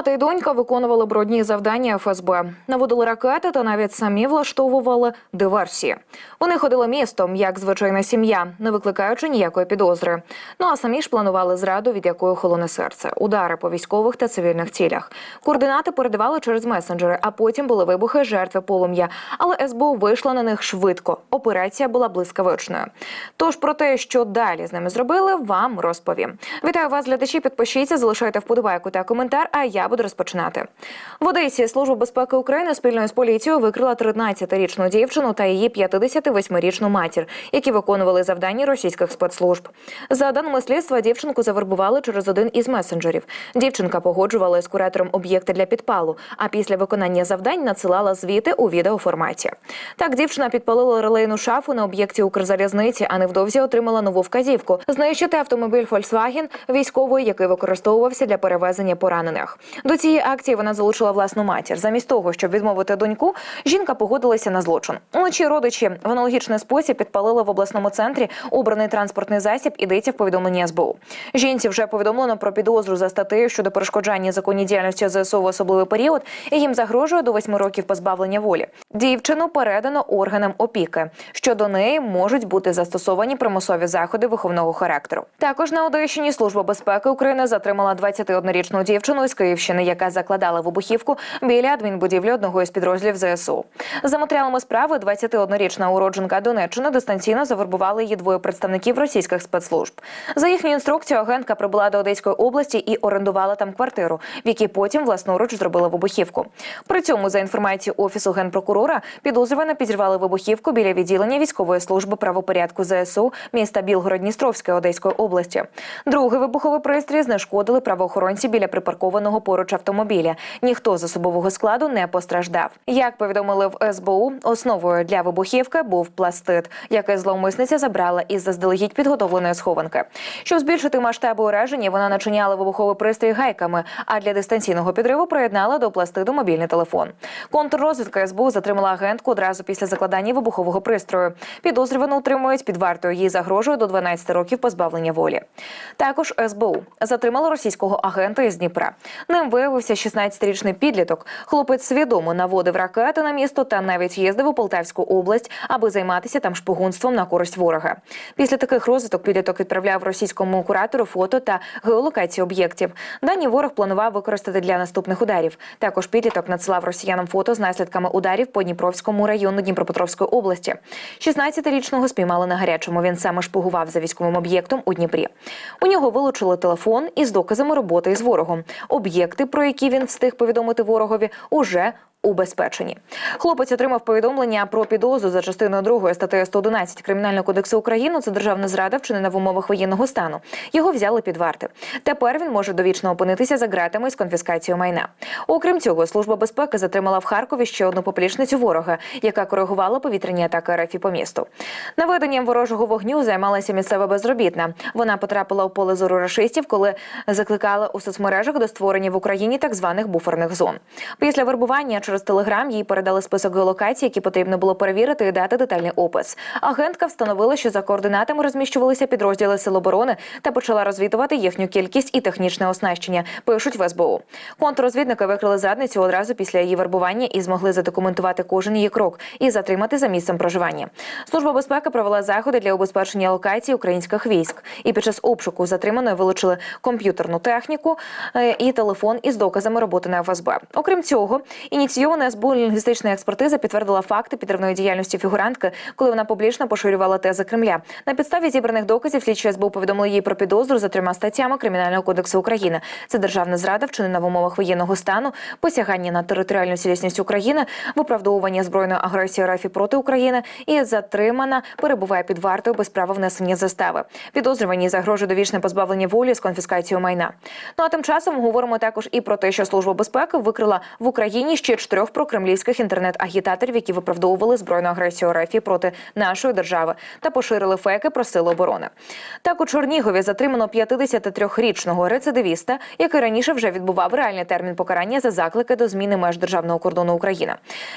Мати і донька виконували брудні завдання ФСБ, наводили ракети та навіть самі влаштовували диверсії. Вони ходили містом, як звичайна сім'я, не викликаючи ніякої підозри. Ну а самі ж планували зраду, від якої холоне серце, удари по військових та цивільних цілях. Координати передавали через месенджери, а потім були вибухи жертви полум'я. Але СБУ вийшла на них швидко. Операція була блискавичною. Тож про те, що далі з ними зробили, вам розповім. Вітаю вас, глядачі. Підпишіться, залишайте вподобайку та коментар. А я буду розпочинати. В Одесі Служба безпеки України спільно з поліцією викрила 13-річну дівчину та її 58-річну матір, які виконували завдання російських спецслужб. За даними слідства, дівчинку завербували через один із месенджерів. Дівчинка погоджувала з куратором об'єкти для підпалу, а після виконання завдань надсилала звіти у відеоформаті. Так, дівчина підпалила релейну шафу на об'єкті Укрзалізниці, а невдовзі отримала нову вказівку знищити автомобіль Volkswagen військовий, який використовувався для перевезення поранених. До цієї акції вона залучила власну матір. Замість того, щоб відмовити доньку, жінка погодилася на злочин. Уночі родичі в аналогічний спосіб підпалили в обласному центрі обраний транспортний засіб. Ідеться в повідомленні СБУ. Жінці вже повідомлено про підозру за статтею щодо перешкоджання законній діяльності ЗСУ в особливий період, і їм загрожує до восьми років позбавлення волі. Дівчину передано органам опіки. Щодо неї можуть бути застосовані примусові заходи виховного характеру. Також на Одещині служба безпеки України затримала 21-річну дівчину із Київщини, яка закладала вибухівку біля адмінбудівлі одного із підрозділів ЗСУ. За матеріалами справи 21-річна уродженка Донеччини дистанційно завербували її двоє представників російських спецслужб. За їхню інструкцію агентка прибула до Одеської області і орендувала там квартиру, в якій потім власноруч зробила вибухівку. При цьому, за інформацією офісу генпрокурора, підозрювано підірвали вибухівку біля відділення військової служби правопорядку ЗСУ міста Білгород-Дністровської Одеської області. Другий вибуховий пристрій знешкодили правоохоронці біля припаркованого поруч автомобіля. Ніхто з особового складу не постраждав. Як повідомили в СБУ, основою для вибухівки був пластит, який зловмисниця забрала із заздалегідь підготовленої схованки. Щоб збільшити масштаби ураження, вона начиняла вибуховий пристрій гайками, а для дистанційного підриву приєднала до пластиду мобільний телефон. Контррозвідка СБУ затримала агентку одразу після закладання вибухового пристрою. Підозрювану утримують під вартою. Їй загрожує до 12 років позбавлення волі. Також СБУ затримала російського агента із Дніпра. Ним виявився 16-річний підліток. Хлопець свідомо наводив ракети на місто та навіть їздив у Полтавську область, аби займатися там шпигунством на користь ворога. Після таких розвиток підліток відправляв російському куратору фото та геолокації об'єктів. Дані ворог планував використати для наступних ударів. Також підліток надсилав росіянам фото з наслідками ударів по Дніпровському району Дніпропетровської області. 16-річного спіймали на гарячому. Він саме шпигував за військовим об'єктом у Дніпрі. У нього вилучили телефон із доказами роботи із ворогом. Об'єкти, про які він встиг повідомити ворогові, уже убезпечені. Хлопець отримав повідомлення про підозру за частиною 2 статтею 111 Кримінального кодексу України. Це державна зрада, вчинена в умовах воєнного стану. Його взяли під варти. Тепер він може довічно опинитися за ґратами з конфіскацією майна. Окрім цього, служба безпеки затримала в Харкові ще одну поплічницю ворога, яка коригувала повітряні атаки РФ по місту. Наведенням ворожого вогню займалася місцева безробітна. Вона потрапила у поле зору рашистів, коли закликала у соцмережах до створення в Україні так званих буферних зон. Після вербування через телеграм їй передали список геолокацій, які потрібно було перевірити і дати детальний опис. Агентка встановила, що за координатами розміщувалися підрозділи Сил оборони та почала розвідувати їхню кількість і технічне оснащення. Пишуть в СБУ. Контррозвідники викрили зрадницю одразу після її вербування і змогли задокументувати кожен її крок і затримати за місцем проживання. Служба безпеки провела заходи для убезпечення локацій українських військ. І під час обшуку затриманої вилучили комп'ютерну техніку е, і телефон із доказами роботи на ФСБ. Окрім цього, ініційована СБУ лінгвістична експертиза підтвердила факти підривної діяльності фігурантки, коли вона публічно поширювала тези Кремля. На підставі зібраних доказів слідчі СБУ повідомили їй про підозру за трьома статтями Кримінального кодексу України. Це державна зрада, вчинена в умовах воєнного стану, посягання на територіальну цілісність України, виправдовування збройної агресії РФ проти України і затримана перебуває під вартою без права внесення застави. Підозрювані загрожує довічне позбавлення волі з конфіскацією майна. Ну а тим часом говоримо також і про те, що служба безпеки викрила в Україні ще чотирьох прокремлівських інтернет-агітаторів, які виправдовували збройну агресію РФ проти нашої держави та поширили фейки про сили оборони. Так у Чорнігові затримано 53-річного рецидивіста, який раніше вже відбував реальний термін покарання за заклики до зміни меж державного кордону України.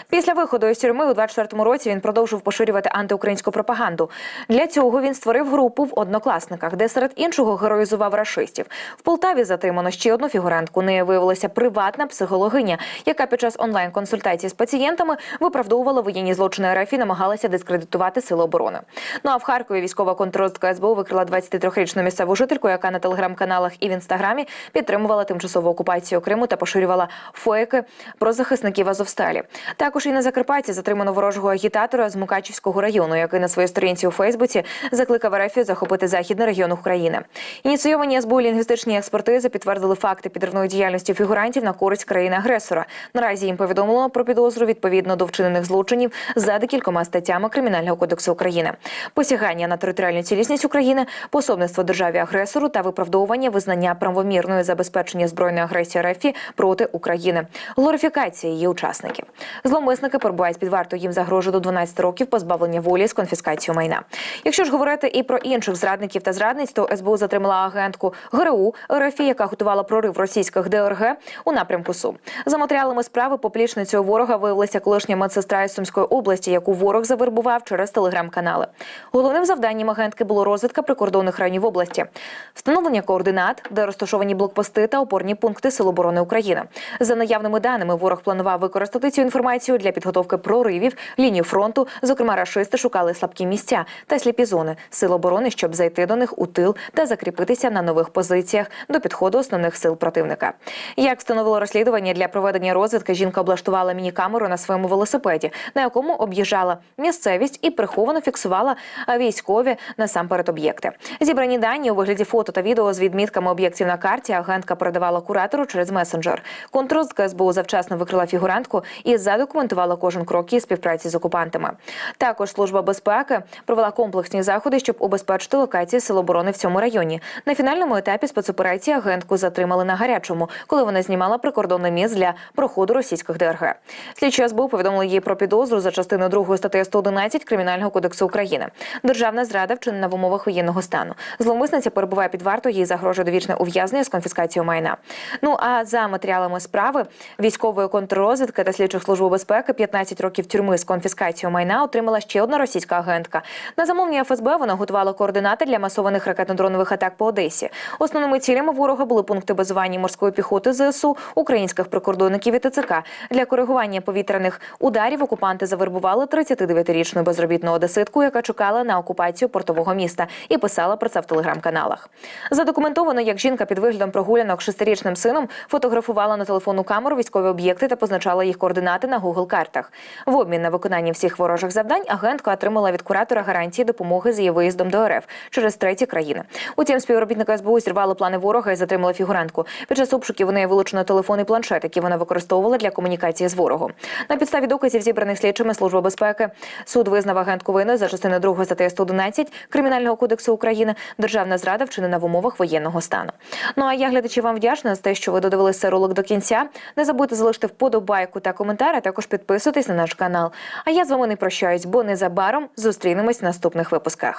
Після виходу із тюрми у 24-му році він продовжив поширювати антиукраїнську пропаганду. Для цього він створив групу в однокласниках, де серед іншого героїзував рашистів. В Полтаві затримано ще одну фігурантку. Нею виявилася приватна психологиня, яка під час онлайн-консультації з пацієнтами виправдовувала воєнні злочини РФ і намагалася дискредитувати сили оборони. Ну а в Харкові військова контррозвідка СБУ викрила 23-річну місцеву жительку, яка на телеграм-каналах і в інстаграмі підтримувала тимчасову окупацію Криму та поширювала фейки про захисників Азовсталі. Також і на Закарпатті затримано ворожого агітатора з Мукачівського району, який на своїй сторінці у Фейсбуці закликав РФ захопити західний регіон України. Ініційовані СБУ лінгвістичні експертизи підтвердили факти підривної діяльності фігурантів на користь країни-агресора. Наразі їм повідомлено про підозру відповідно до вчинених злочинів за декількома статтями Кримінального кодексу України: посягання на територіальну цілісність України, пособництво державі агресору та виправдовування визнання правомірної забезпечення збройної агресії РФ проти України, глорифікація її учасників. Зловмисники перебувають під вартою їм загрожує до 12 років позбавлення волі з конфіскацією майна. Якщо ж говорити і про інших зрадників та зрадниць, то СБУ затримала агентку ГРУ РФ, яка готувала прорив російських ДРГ у напрямку Сум. За матеріалами справи поплічницею ворога виявилася колишня медсестра із Сумської області, яку ворог завербував через телеграм-канали. Головним завданням агентки було розвідка прикордонних районів області, встановлення координат, де розташовані блокпости та опорні пункти Сил оборони України. За наявними даними, ворог планував використати цю інформацію для підготовки проривів лінії фронту. Зокрема, рашисти шукали слабкі місця та сліпі зони сил оборони, щоб зайти до них у тил та закріпитися на нових позиціях до підходу основних сил противника. Як встановило розслідування для проведення розвідки, жінка облаштувала міні-камеру на своєму велосипеді, на якому об'їжджала місцевість і приховано фіксувала військові насамперед об'єкти. Зібрані дані у вигляді фото та відео з відмітками об'єктів на карті агентка передавала куратору через месенджер. Контрозвідка СБУ завчасно викрила фігурантку і задокументувала кожен крок її співпраці з окупантами. Також служба безпеки провела комплексні заходи, щоб убезпечити локації сил оборони в цьому районі. На фінальному етапі спецоперації агентку затримали на гарячому, коли вона знімала прикордонний міст для проходу російських ДРГ. Слідчі СБУ повідомили їй про підозру за частиною 2 статті 111 Кримінального кодексу України. Державна зрада вчинена в умовах воєнного стану. Зловмисниця перебуває під вартою, їй загрожує довічне ув'язнення з конфіскацією майна. Ну а за матеріалами справи військової контррозвідки та слідчих служби безпеки 15 років тюрми з конфіскацією майна отримала ще одна російська агентка. На замовлення ФСБ вона готувала координати для масованих ракетно-дронових атак по Одесі. Основними цілями ворога були пункти базування морської піхоти ЗСУ, українських прикордонників і ТЦК. Для коригування повітряних ударів окупанти завербували 39-річну безробітну одеситку, яка чекала на окупацію портового міста і писала про це в телеграм-каналах. Задокументовано, як жінка під виглядом прогулянок шестирічним сином фотографувала на телефонну камеру військові об'єкти та позначала їх координати на Google картах. В обмін на виконання всіх ворожих завдань агентка отримала від куратора гарантії допомоги з її виїздом до РФ через треті країни. Утім, співробітника СБУ зірвали плани ворога і затримали фігурантку. Під час обшуків у неї вилучено телефон і планшет, які вона використовувала для комунікації з ворогом. На підставі доказів, зібраних слідчими служби безпеки, суд визнав агентку винною за частиною 2 статті 111 Кримінального кодексу України. Державна зрада вчинена в умовах воєнного стану. Ну а я глядачі вам вдячна за те, що ви додивилися ролик до кінця. Не забудьте залишити вподобайку та коментар, а також підписуйтесь на наш канал. А я з вами не прощаюсь, бо незабаром зустрінемось в наступних випусках.